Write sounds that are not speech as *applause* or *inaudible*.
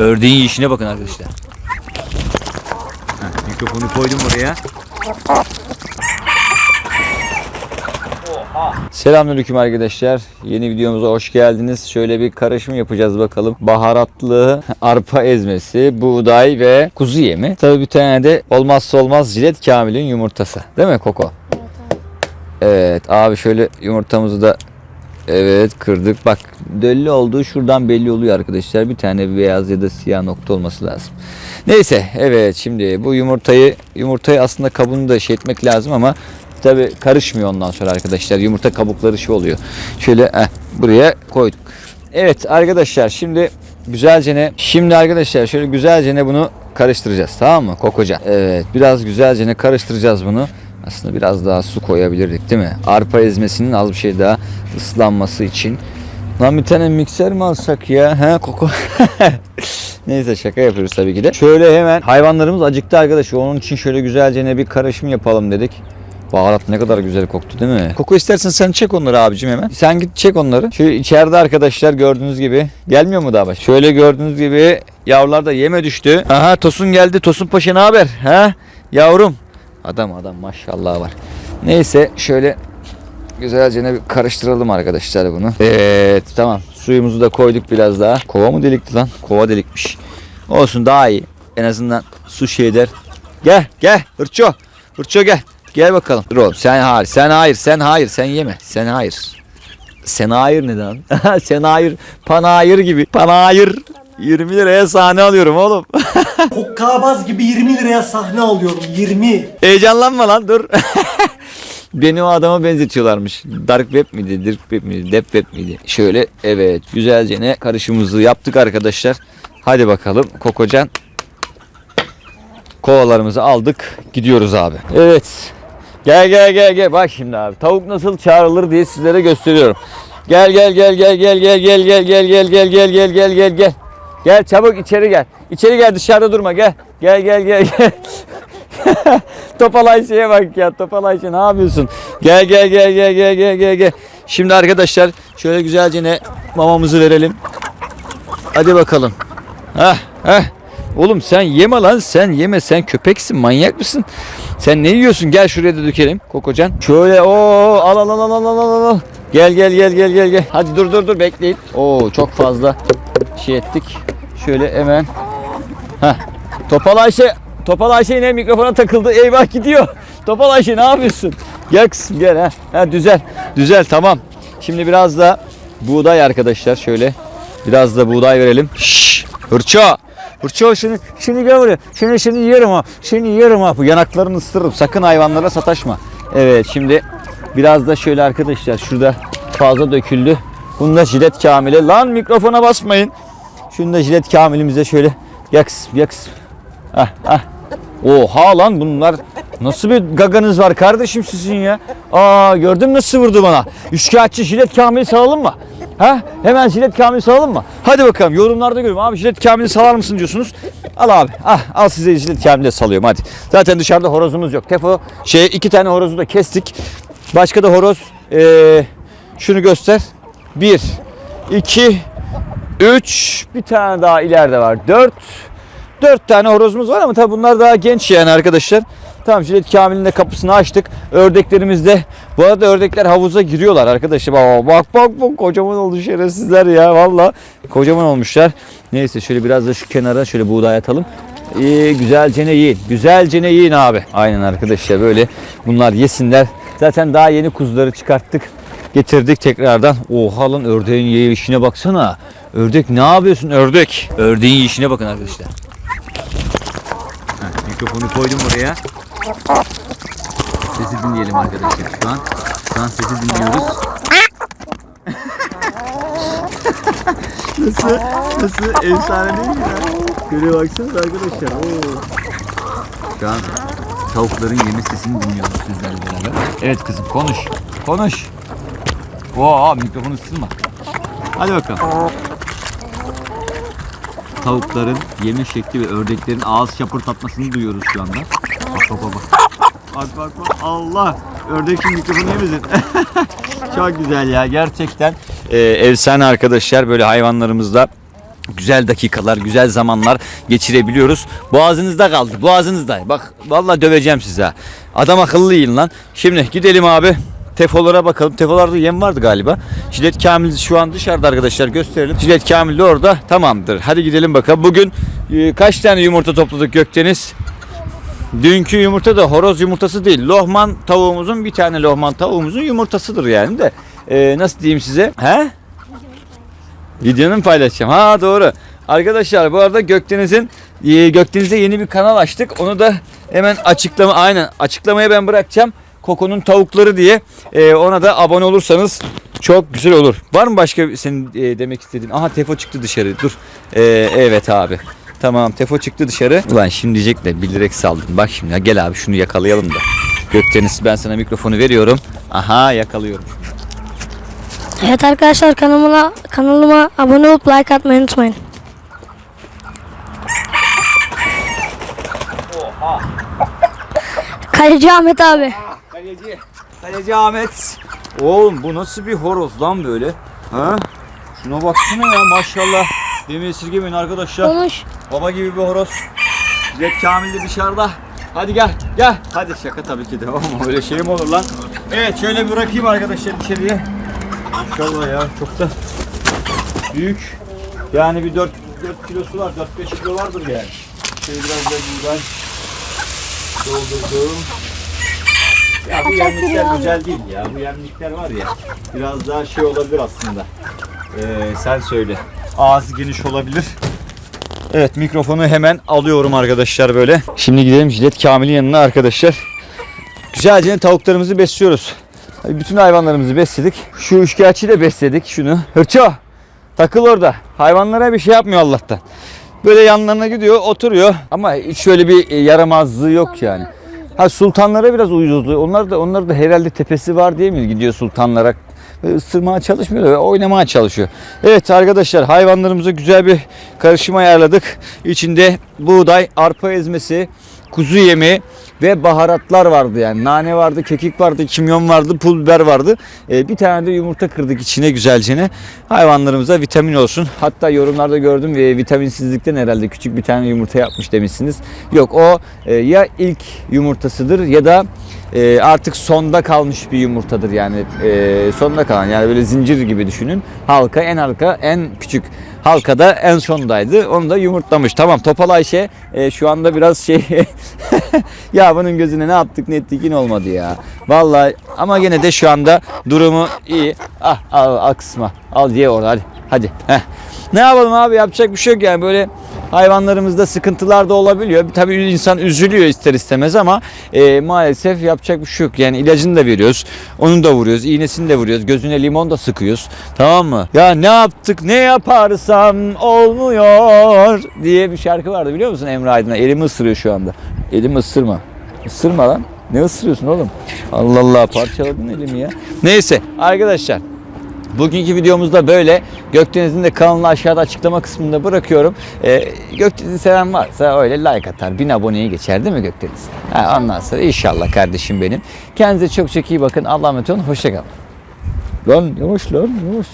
Ördeğin işine bakın arkadaşlar. Heh, mikrofonu koydum oraya. Selamünaleyküm arkadaşlar. Yeni videomuza hoş geldiniz. Şöyle bir karışım yapacağız bakalım. Baharatlı arpa ezmesi, buğday ve kuzu yemi. Tabii bir tane de olmazsa olmaz jilet kamilin yumurtası. Değil mi Koko? Evet abi şöyle yumurtamızı da evet kırdık. Bak dölli olduğu şuradan belli oluyor arkadaşlar. Bir tane beyaz ya da siyah nokta olması lazım. Neyse evet şimdi bu yumurtayı yumurtayı aslında kabuğunu da şey etmek lazım ama tabi karışmıyor ondan sonra arkadaşlar. Yumurta kabukları şey oluyor. Şöyle eh, buraya koyduk. Evet arkadaşlar şimdi güzelce ne? Şimdi arkadaşlar şöyle güzelce ne bunu karıştıracağız tamam mı kokoca? Evet biraz güzelce ne karıştıracağız bunu. Aslında biraz daha su koyabilirdik değil mi? Arpa ezmesinin az bir şey daha ıslanması için. Lan bir tane mikser mi alsak ya? He koko. *laughs* Neyse şaka yapıyoruz tabii ki de. Şöyle hemen hayvanlarımız acıktı arkadaş. Onun için şöyle güzelce ne bir karışım yapalım dedik. Baharat ne kadar güzel koktu değil mi? Koko istersen sen çek onları abicim hemen. Sen git çek onları. Şu içeride arkadaşlar gördüğünüz gibi. Gelmiyor mu daha baş? Şöyle gördüğünüz gibi yavrular da yeme düştü. Aha Tosun geldi. Tosun Paşa ne haber? Ha? Yavrum. Adam adam maşallah var. Neyse şöyle güzelce karıştıralım arkadaşlar bunu. Evet tamam. Suyumuzu da koyduk biraz daha. Kova mı delikti lan? Kova delikmiş. Olsun daha iyi. En azından su şey eder. Gel gel hırço. Hırço gel. Gel bakalım. Dur oğlum sen hayır. Sen hayır. Sen hayır. Sen yeme. Sen hayır. Sen hayır ne lan? *laughs* sen hayır. Panayır gibi. Panayır. 20 liraya sahne alıyorum oğlum. *laughs* Hokkabaz gibi 20 liraya sahne alıyorum 20. Heyecanlanma lan dur. *laughs* Beni o adama benzetiyorlarmış. Dark web miydi, deep web miydi, deep web miydi? Şöyle evet güzelce ne karışımımızı yaptık arkadaşlar. Hadi bakalım Kokocan. Kovalarımızı aldık. Gidiyoruz abi. Evet. Gel gel gel gel. Bak şimdi abi. Tavuk nasıl çağrılır diye sizlere gösteriyorum. Gel gel gel gel gel gel gel gel gel gel gel gel gel gel gel gel. Gel çabuk içeri gel. İçeri gel dışarıda durma gel. Gel gel gel gel. *laughs* Topal Ayşe'ye bak ya. Topal Ayşe ne yapıyorsun? Gel gel gel gel gel gel gel gel. Şimdi arkadaşlar şöyle güzelce ne mamamızı verelim. Hadi bakalım. Heh heh. Oğlum sen yeme lan sen yeme sen köpeksin manyak mısın? Sen ne yiyorsun? Gel şuraya da dökelim Kokocan. Şöyle o al al al al al al al. Gel gel gel gel gel gel. Hadi dur dur dur bekleyin. Oo çok fazla şey ettik. Şöyle hemen. Heh. Topal Ayşe Topal Ayşe yine mikrofona takıldı. Eyvah gidiyor. *laughs* Topal Ayşe ne yapıyorsun? Gel kızım gel ha. Ha düzel. Düzel tamam. Şimdi biraz da buğday arkadaşlar şöyle. Biraz da buğday verelim. Şşş. Hırço. Hırço şunu, şunu gel buraya. Şunu, şunu yerim ha. Şunu yerim ha. Bu yanaklarını ısırırım. Sakın hayvanlara sataşma. Evet şimdi biraz da şöyle arkadaşlar şurada fazla döküldü. Bunda jilet kamili. Lan mikrofona basmayın. Şunu da jilet kamilimize şöyle yaks yaks. Ah ah. Oha lan bunlar nasıl bir gaganız var kardeşim sizin ya? Aa gördün mü nasıl vurdu bana? Üçkağıtçı jilet kamili salalım mı? Ha? Hemen jilet kamili salalım mı? Hadi bakalım yorumlarda görüyorum. Abi jilet kamili salar mısın diyorsunuz. Al abi. Ah, al size jilet kamili salıyorum hadi. Zaten dışarıda horozumuz yok. Tefo şey iki tane horozu da kestik. Başka da horoz. Ee, şunu göster. Bir, iki, üç. Bir tane daha ileride var. Dört. Dört tane horozumuz var ama tabii bunlar daha genç yani arkadaşlar. Tamam jilet kamilin de kapısını açtık. Ördeklerimiz de bu arada ördekler havuza giriyorlar arkadaşlar. Bak bak bak, bak kocaman oldu şerefsizler ya valla. Kocaman olmuşlar. Neyse şöyle biraz da şu kenara şöyle buğday atalım. İyi güzelce ne yiyin. Güzelce ne yiyin abi. Aynen arkadaşlar böyle bunlar yesinler. Zaten daha yeni kuzuları çıkarttık. Getirdik tekrardan. Oha lan ördeğin yiyişine baksana. Ördek ne yapıyorsun ördek? Ördeğin yiyişine bakın arkadaşlar. Mikrofonu koydum oraya. Sesi dinleyelim arkadaşlar şu an. Şu an sesi dinliyoruz. nasıl? Nasıl? Efsane değil mi ya? Şöyle arkadaşlar. Oo. Şu an tavukların yeme sesini dinliyoruz sizlerle beraber. Evet kızım konuş. Konuş. Oo mikrofonu ısınma. Hadi bakalım. Tavukların yeme şekli ve ördeklerin ağız şapırtatmasını duyuyoruz şu anda. Bak bak bak. bak. Bak bak. Allah. Ördek şimdi mikrofonu yemesin. *laughs* Çok güzel ya gerçekten. Ee, efsane arkadaşlar böyle hayvanlarımızda güzel dakikalar, güzel zamanlar geçirebiliyoruz. Boğazınızda kaldı. Boğazınızda. Bak vallahi döveceğim size. Adam akıllı yiyin lan. Şimdi gidelim abi. Tefolara bakalım. Tefolarda yem vardı galiba. Jilet Kamil şu an dışarıda arkadaşlar gösterelim. Jilet Kamil de orada. Tamamdır. Hadi gidelim bakalım. Bugün e, kaç tane yumurta topladık Gökdeniz? Dünkü yumurta da horoz yumurtası değil. Lohman tavuğumuzun bir tane lohman tavuğumuzun yumurtasıdır yani de. E, nasıl diyeyim size? He? Videonu mu paylaşacağım? Ha doğru. Arkadaşlar bu arada Gökdeniz'in e, Gökdeniz'e yeni bir kanal açtık. Onu da hemen açıklama aynen açıklamaya ben bırakacağım. Koko'nun tavukları diye. E, ona da abone olursanız çok güzel olur. Var mı başka senin e, demek istediğin? Aha Tefo çıktı dışarı. Dur. E, evet abi. Tamam Tefo çıktı dışarı. Ulan şimdi diyecek de bilerek saldım. Bak şimdi ya, gel abi şunu yakalayalım da. Gökdeniz ben sana mikrofonu veriyorum. Aha yakalıyorum. Evet arkadaşlar kanalıma kanalıma abone olup like atmayı unutmayın. Kaleci Ahmet abi. Kaleci. Kaleci Ahmet. Oğlum bu nasıl bir horoz lan böyle? Ha? Şuna baksana ya maşallah. Beni esirgemeyin arkadaşlar. Konuş. Baba gibi bir horoz. Red Kamil de dışarıda. Hadi gel gel. Hadi şaka tabii ki de ama öyle şey mi olur lan? Evet şöyle bir bırakayım arkadaşlar içeriye. Maşallah ya çok da büyük. Yani bir 4, 4 kilosu var 4-5 kilo vardır yani. Şöyle biraz da buradan doldurdum. Ya bu yemlikler güzel değil ya. Bu yemlikler var ya. Biraz daha şey olabilir aslında. Ee, sen söyle. Ağzı geniş olabilir. Evet mikrofonu hemen alıyorum arkadaşlar böyle. Şimdi gidelim Jilet Kamil'in yanına arkadaşlar. Güzelce tavuklarımızı besliyoruz. Bütün hayvanlarımızı besledik. Şu üçkağıtçıyı da besledik şunu. Hırço takıl orada. Hayvanlara bir şey yapmıyor Allah'tan. Böyle yanlarına gidiyor oturuyor ama hiç şöyle bir e, yaramazlığı yok yani. Ha sultanlara biraz uyuzluğu. Onlar da onlar da herhalde tepesi var diye mi gidiyor sultanlara? Böyle ısırmaya çalışmıyor oynamaya çalışıyor. Evet arkadaşlar hayvanlarımıza güzel bir karışım ayarladık. İçinde buğday, arpa ezmesi, kuzu yemi ve baharatlar vardı yani. Nane vardı, kekik vardı, kimyon vardı, pul biber vardı. Ee, bir tane de yumurta kırdık içine güzelcene. Hayvanlarımıza vitamin olsun. Hatta yorumlarda gördüm ve vitaminsizlikten herhalde küçük bir tane yumurta yapmış demişsiniz. Yok o e, ya ilk yumurtasıdır ya da e, artık sonda kalmış bir yumurtadır yani e, sonda kalan yani böyle zincir gibi düşünün. Halka en halka en küçük halkada en sondaydı. Onu da yumurtlamış. Tamam Topal Ayşe e, şu anda biraz şey *laughs* ya bunun gözüne ne yaptık ne ettik yine olmadı ya. Vallahi ama gene de şu anda durumu iyi. Ah al, al kısma. Al ye orada hadi. Hadi. Heh. Ne yapalım abi yapacak bir şey yok yani böyle hayvanlarımızda sıkıntılar da olabiliyor. Tabii insan üzülüyor ister istemez ama e, maalesef yapacak bir şey yok. Yani ilacını da veriyoruz. Onu da vuruyoruz. iğnesini de vuruyoruz. Gözüne limon da sıkıyoruz. Tamam mı? Ya ne yaptık ne yaparsam olmuyor diye bir şarkı vardı biliyor musun Emre Aydın'a? Elimi ısırıyor şu anda. Elimi ısırma. Isırma lan. Ne ısırıyorsun oğlum? Allah Allah parçaladın elimi ya. Neyse arkadaşlar Bugünkü videomuzda böyle. Gökdeniz'in de kanalını aşağıda açıklama kısmında bırakıyorum. Ee, Gökdeniz'i seven varsa öyle like atar. Bin aboneyi geçer değil mi Gökdeniz? Ha, ondan sonra inşallah kardeşim benim. Kendinize çok çok iyi bakın. Allah'a emanet olun. Hoşçakalın. Lan yavaş lan yavaş.